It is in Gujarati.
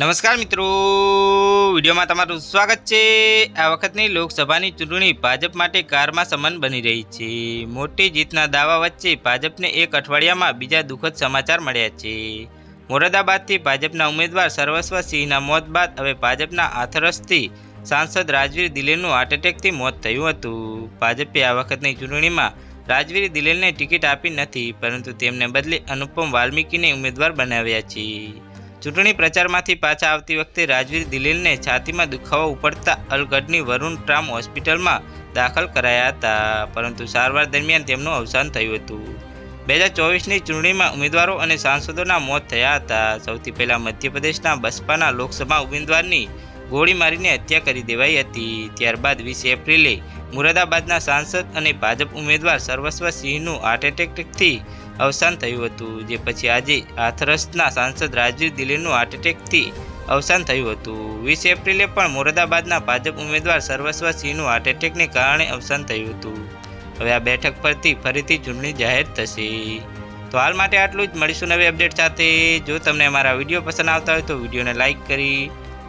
નમસ્કાર મિત્રો. વિડીયોમાં તમારું સ્વાગત છે. આ વખતની લોકસભાની ચૂંટણી ભાજપ માટે કારમાં સમાન બની રહી છે. મોટી જીતના દાવા વચ્ચે ભાજપને એક અઠવાડિયામાં બીજા દુઃખદ સમાચાર મળ્યા છે. મોરાદાબાદથી ભાજપના ઉમેદવાર સર્વસ્વ સિંહના મોત બાદ હવે ભાજપના આથરસથી સાંસદ રાજવીર દિલેલનું હાર્ટ એટેકથી મોત થયું હતું. ભાજપે આ વખતની ચૂંટણીમાં રાજવીર દિલેલને ટિકિટ આપી નથી, પરંતુ તેમને બદલે અનુપમ વાલ્મીકીને ઉમેદવાર બનાવ્યા છે. ચૂંટણી પ્રચારમાંથી પાછા આવતી વખતે રાજવીર દિલીલને છાતીમાં દુખાવો ઉપડતા અલગઢની વરુણ ટ્રામ હોસ્પિટલમાં દાખલ કરાયા હતા. પરંતુ સારવાર દરમિયાન તેમનું અવસાન થયું હતું. બે હજાર ચોવીસની ચૂંટણીમાં ઉમેદવારો અને સાંસદોના મોત થયા હતા. સૌથી પહેલાં મધ્યપ્રદેશના બસપાના લોકસભા ઉમેદવારની ગોળી મારીને હત્યા કરી દેવાઈ હતી. ત્યારબાદ વીસ એપ્રિલે મુરાદાબાદના સાંસદ અને ભાજપ ઉમેદવાર સર્વસ્વ સિંહનું હાર્ટ એટેકથી અવસાન થયું હતું, જે પછી આજે હાથરસના સાંસદ રાજીવ દિલેરનું હાર્ટ એટેકથી અવસાન થયું હતું. વીસ એપ્રિલે પણ મોરાદાબાદના ભાજપ ઉમેદવાર સર્વસ્વ સિંહનું હાર્ટ એટેકને કારણે અવસાન થયું હતું. હવે આ બેઠક પરથી ફરીથી ચૂંટણી જાહેર થશે. તો હાલ માટે આટલું જ. મળીશું નવી અપડેટ સાથે. જો તમને અમારા વીડિયો પસંદ આવતા હોય તો વિડીયોને લાઇક કરી